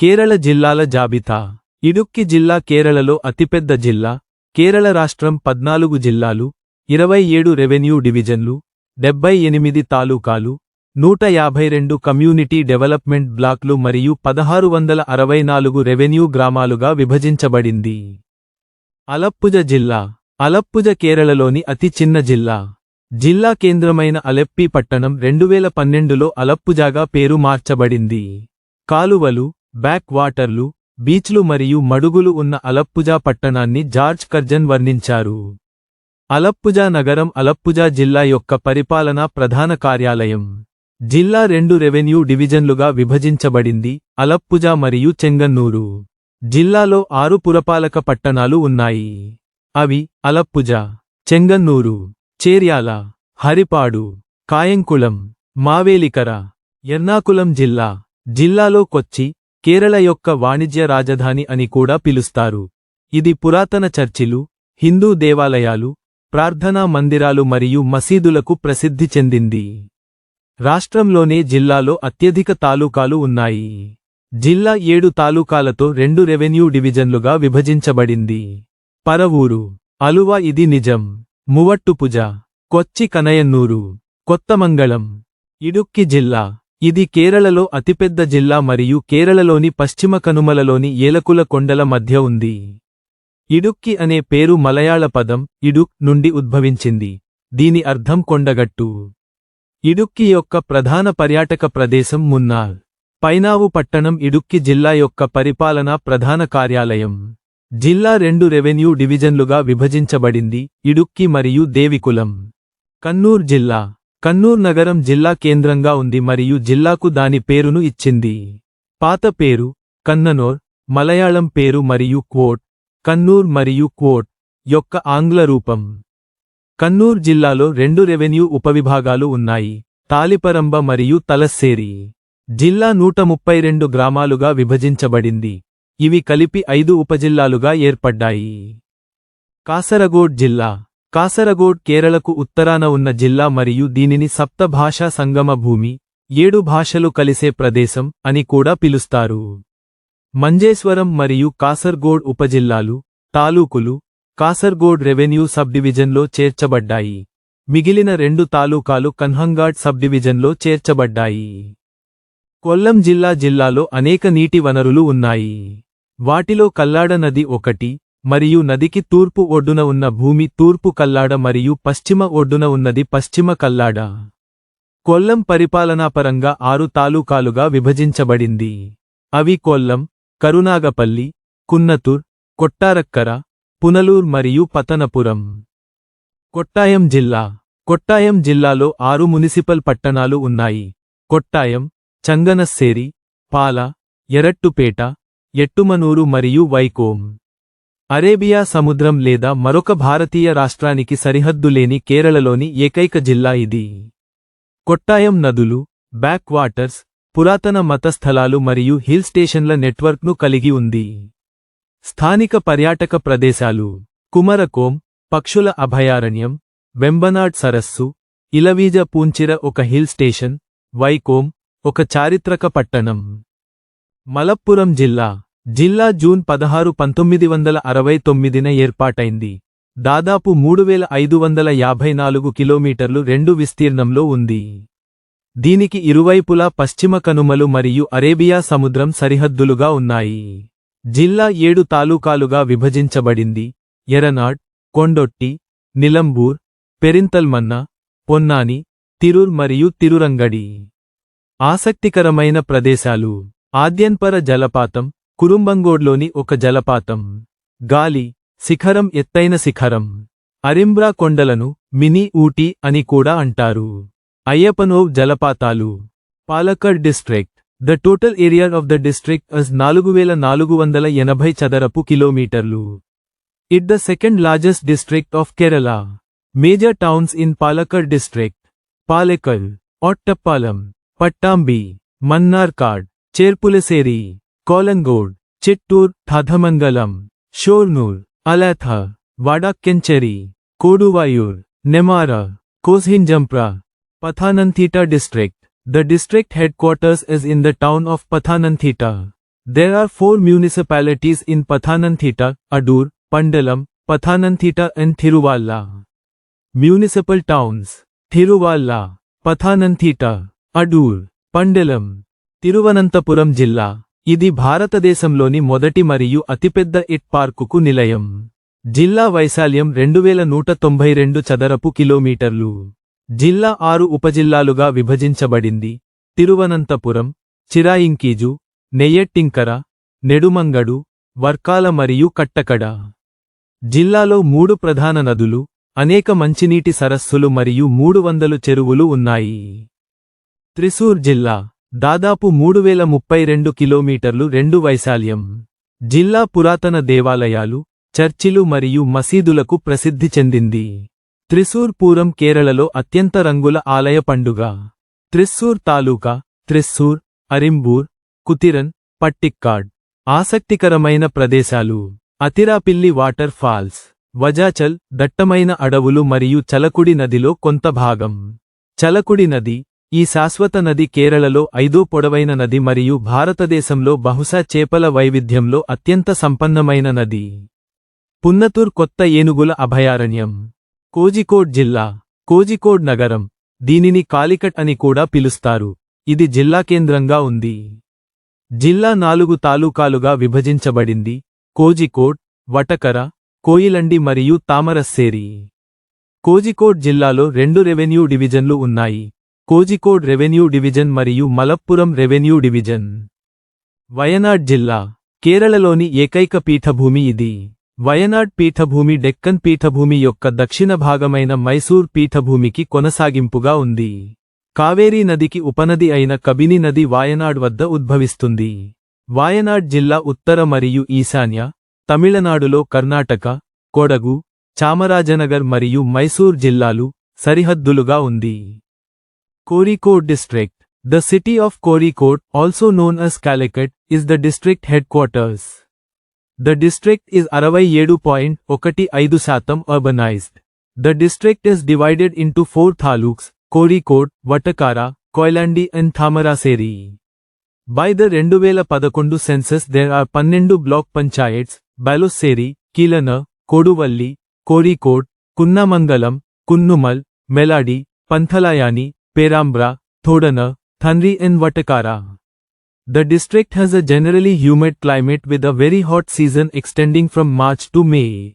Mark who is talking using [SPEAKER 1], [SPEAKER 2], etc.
[SPEAKER 1] కేరళ జిల్లాల జాబితా. ఇడుక్కి జిల్లా కేరళలో అతిపెద్ద జిల్లా. కేరళ రాష్ట్రం పద్నాలుగు జిల్లాలు ఇరవై ఏడు రెవెన్యూ డివిజన్లు డెబ్బై ఎనిమిది తాలూకాలు నూట యాభై రెండు కమ్యూనిటీ డెవలప్మెంట్ బ్లాక్లు మరియు పదహారు వందల అరవై నాలుగు రెవెన్యూ గ్రామాలుగా విభజించబడింది. అలప్పుజ జిల్లా. అలప్పుజ కేరళలోని అతి చిన్న జిల్లా. జిల్లా కేంద్రమైన అలెప్పి పట్టణం రెండువేల పన్నెండులో అలప్పుజాగా పేరు మార్చబడింది. కాలువలు బ్యాక్ వాటర్లు బీచ్లు మరియు మడుగులు ఉన్న అలప్పుజా పట్టణాన్ని జార్జ్ కర్జన్ వర్ణించారు. అలప్పుజా నగరం అలప్పుజా జిల్లా యొక్క పరిపాలనా ప్రధాన కార్యాలయం. జిల్లా రెండు రెవెన్యూ డివిజన్లుగా విభజించబడింది అలప్పుజా మరియు చెంగన్నూరు. జిల్లాలో ఆరు పురపాలక పట్టణాలు ఉన్నాయి. అవి అలప్పుజా చెంగన్నూరు చేర్యాల హరిపాడు కాయంకుళం మావేలికర ఎర్నాకులం జిల్లా జిల్లాలో కొచ్చి కేరళ యొక్క వాణిజ్య రాజధాని అని కూడా పిలుస్తారు. ఇది పురాతన చర్చిలు హిందూ దేవాలయాలు ప్రార్థనా మందిరాలు మరియు మసీదులకు ప్రసిద్ధి చెందింది. రాష్ట్రంలోనే జిల్లాలో అత్యధిక తాలూకాలు ఉన్నాయి. జిల్లా ఏడు తాలూకాలతో రెండు రెవెన్యూ డివిజన్లుగా విభజించబడింది. పరవూరు అలువ ఇది నిజం. మువట్టుపుజ కొచ్చి కనయన్నూరు కొత్తమంగళం ఇడుక్కి జిల్లా. ఇది కేరళలో అతిపెద్ద జిల్లా మరియు కేరళలోని పశ్చిమ కనుమలలోని ఏలకుల కొండల మధ్య ఉంది. ఇడుక్కి అనే పేరు మలయాళ పదం ఇడుక్ నుండి ఉద్భవించింది. దీని అర్థం కొండగట్టు. ఇడుక్కి యొక్క ప్రధాన పర్యాటక ప్రదేశం మున్నార్ పైనావు పట్టణం ఇడుక్కి జిల్లా యొక్క పరిపాలనా ప్రధాన కార్యాలయం. జిల్లా రెండు రెవెన్యూ డివిజన్లుగా విభజించబడింది ఇడుక్కి మరియు దేవికులం. కన్నూర్ జిల్లా. కన్నూర్ నగరం జిల్లా కేంద్రంగా ఉంది మరియు జిల్లాకు దాని పేరును ఇచ్చింది. పాత పేరు కన్ననోర్ మలయాళం పేరు మరియు క్వోట్ కన్నూర్ మరియు క్వోట్ యొక్క ఆంగ్ల రూపం. కన్నూర్ జిల్లాలో రెండు రెవెన్యూ ఉపవిభాగాలు ఉన్నాయి తాలిపరంబ మరియు తలస్సేరి. జిల్లా నూట ముప్పై రెండు గ్రామాలుగా విభజించబడింది. ఇవి కలిపి ఐదు ఉపజిల్లాలుగా ఏర్పడ్డాయి. కాసరగోడ్ జిల్లా కాసరగోడ్ కేరళకు ఉత్తరాన ఉన్న జిల్లా మరియు దీనిని సప్త భాషా సంగమ భూమి ఏడు భాషలు కలిసే ప్రదేశం అని కూడా పిలుస్తారు. మంజేశ్వరం మరియు కాసర్గోడ్ ఉపజిల్లాలు తాలూకులు కాసర్గోడ్ రెవెన్యూ సబ్డివిజన్లో చేర్చబడ్డాయి. మిగిలిన రెండు తాలూకాలు కన్హంగాడ్ సబ్ డివిజన్లో చేర్చబడ్డాయి. కొల్లం జిల్లా జిల్లాలో అనేక నీటి వనరులు ఉన్నాయి. వాటిలో కల్లాడ నది ఒకటి మరియు నదికి తూర్పు ఒడ్డున ఉన్న భూమి తూర్పు కల్లాడ మరియు పశ్చిమ ఒడ్డున ఉన్నది పశ్చిమ కల్లాడ. కొల్లం పరిపాలనాపరంగా ఆరు తాలూకాలుగా విభజించబడింది. అవి కొల్లం కరునాగపల్లి కున్నతూర్ కొట్టారక్కర పునలూర్ మరియు పతనపురం. కొట్టాయం జిల్లా. కొట్టాయం జిల్లాలో ఆరు మునిసిపల్ పట్టణాలు ఉన్నాయి. కొట్టాయం చంగనస్సేరి పాల ఎరట్టుపేట ఎట్టుమనూరు మరియు వైకోం. అరేబియా సముద్రం లేదా మరొక భారతీయ రాష్ట్రానికి సరిహద్దు లేని కేరళలోని ఏకైక జిల్లా ఇది. కొట్టాయం నదులు బ్యాక్ వాటర్స్ పురాతన మత స్థలాలు మరియు హిల్ స్టేషన్ల నెట్వర్క్ను కలిగి ఉంది. స్థానిక పర్యాటక ప్రదేశాలు కుమరకోం పక్షుల అభయారణ్యం వెంబనాడ్ సరస్సు ఇలవీజ పూంచిర ఒక హిల్ స్టేషన్ వైకోం ఒక చారిత్రక పట్టణం. మలప్పురం జిల్లా జిల్లా జూన్ పదహారు పంతొమ్మిది వందల అరవై తొమ్మిదిన ఏర్పాటైంది. దాదాపు మూడు వేల ఐదు వందల యాభై నాలుగు కిలోమీటర్లు రెండు విస్తీర్ణంలో ఉంది. దీనికి ఇరువైపులా పశ్చిమ కనుమలు మరియు అరేబియా సముద్రం సరిహద్దులుగా ఉన్నాయి. జిల్లా ఏడు తాలూకాలుగా విభజించబడింది. ఎరనాడ్ కొండొట్టి నిలంబూర్ పెరింతల్మన్న పొన్నాని తిరూర్ మరియు తిరురంగడి. ఆసక్తికరమైన ప్రదేశాలు. ఆద్యన్పర జలపాతం కురుంబంగోడ్లోని ఒక జలపాతం. గాలి శిఖరం ఎత్తైన శిఖరం. అరింబ్రా కొండలను మినీ ఊటీ అని కూడా అంటారు. అయ్యపనోవ్ జలపాతాలు. Palakkad district. The total area of the district is నాలుగు వేల నాలుగు వందల ఎనభై చదరపు కిలోమీటర్లు. It the second largest district of Kerala. Major towns in Palakkad district. పాలెకల్ Ottapalam Pattambi Mannarkkad Cherpulassery. Kollengode Chittur, Thadhamangalam, Shoranur Alathur Vadakkencherry Koduvayur, Nemara, Kozhinjampara Pathanamthitta district. The district headquarters is in the town of Pathanamthitta. There are four municipalities in Pathanamthitta, Adur, Pandalam, Pathanamthitta and Thiruvalla. Municipal towns, Thiruvalla, Pathanamthitta, Adur, Pandalam, Tiruvananthapuram Jilla. ఇది భారతదేశంలోని మొదటి మరియు అతిపెద్ద it పార్కుకు నిలయం. జిల్లా వైశాల్యం రెండువేల నూట తొంభై రెండు చదరపు కిలోమీటర్లు. జిల్లా ఆరు ఉపజిల్లాలుగా విభజించబడింది. తిరువనంతపురం చిరాయింకీజు నెయ్యట్టింకర నెడుమంగడు వర్కాల మరియు కట్టకడ. జిల్లాలో మూడు ప్రధాన నదులు అనేక మంచినీటి సరస్సులు మరియు మూడు వందలు చెరువులు ఉన్నాయి. త్రిశూర్ జిల్లా దాదాపు మూడు వేల ముప్పై రెండు కిలోమీటర్లు రెండు వైశాల్యం. జిల్లా పురాతన దేవాలయాలు చర్చిలు మరియు మసీదులకు ప్రసిద్ధి చెందింది. త్రిశూర్ పూరం కేరళలో అత్యంత రంగుల ఆలయ పండుగ. త్రిస్సూర్ తాలూకా త్రిస్సూర్ అరింబూర్ కుతిరన్ పట్టిక్కాడ్. ఆసక్తికరమైన ప్రదేశాలు. అతిరాపిల్లి వాటర్ ఫాల్స్ వజాచల్ దట్టమైన అడవులు మరియు చలకుడి నదిలో కొంత భాగం. చలకుడి నది ఈ శాశ్వత నది కేరళలో ఐదో పొడవైన నది మరియు భారతదేశంలో బహుశా చేపల వైవిధ్యంలో అత్యంత సంపన్నమైన నది. పున్నతూర్ కొత్త ఏనుగుల అభయారణ్యం. కోజికోడ్ జిల్లా. కోజికోడ్ నగరం. దీనిని కాలికట్ అని కూడా పిలుస్తారు. ఇది జిల్లా కేంద్రంగా ఉంది. జిల్లా నాలుగు తాలూకాలుగా విభజించబడింది. కోజికోడ్ వటకర కోయిలండి మరియు తామరస్సేరి. కోజికోడ్ జిల్లాలో రెండు రెవెన్యూ డివిజన్లు ఉన్నాయి. కోజికోడ్ రెవెన్యూ డివిజన్ మరియు మలప్పురం రెవెన్యూ డివిజన్. వయనాడ్ జిల్లా కేరళలోని ఏకైక పీఠభూమి ఇది. వయనాడ్ పీఠభూమి డెక్కన్ పీఠభూమి యొక్క దక్షిణ భాగమైన మైసూర్ పీఠభూమికి కొనసాగింపుగా ఉంది. కావేరీ నదికి ఉపనది అయిన కబిని నది వాయనాడ్ వద్ద ఉద్భవిస్తుంది. వాయనాడ్ జిల్లా ఉత్తర మరియు ఈశాన్య తమిళనాడులో కర్ణాటక కొడగు చామరాజనగర్ మరియు మైసూర్ జిల్లాలు సరిహద్దులుగా ఉంది. Korikot District The city of Korikot, also known as Calicut, is the district headquarters. The district is 67.15 శాతం urbanized. The district is divided into four taluks, Korikot, Vatakara, Koilandi and Thamaraseri. By the 2011 census there are 12 block panchayats, Balosseri, Kilana, Koduvalli, Korikot, Kunnamangalam, Kunnumal, Meladi, Panthalayani, Perambra, Thodana, Thanri and Vatakara. The district has a generally humid climate with a very hot season extending from March to May.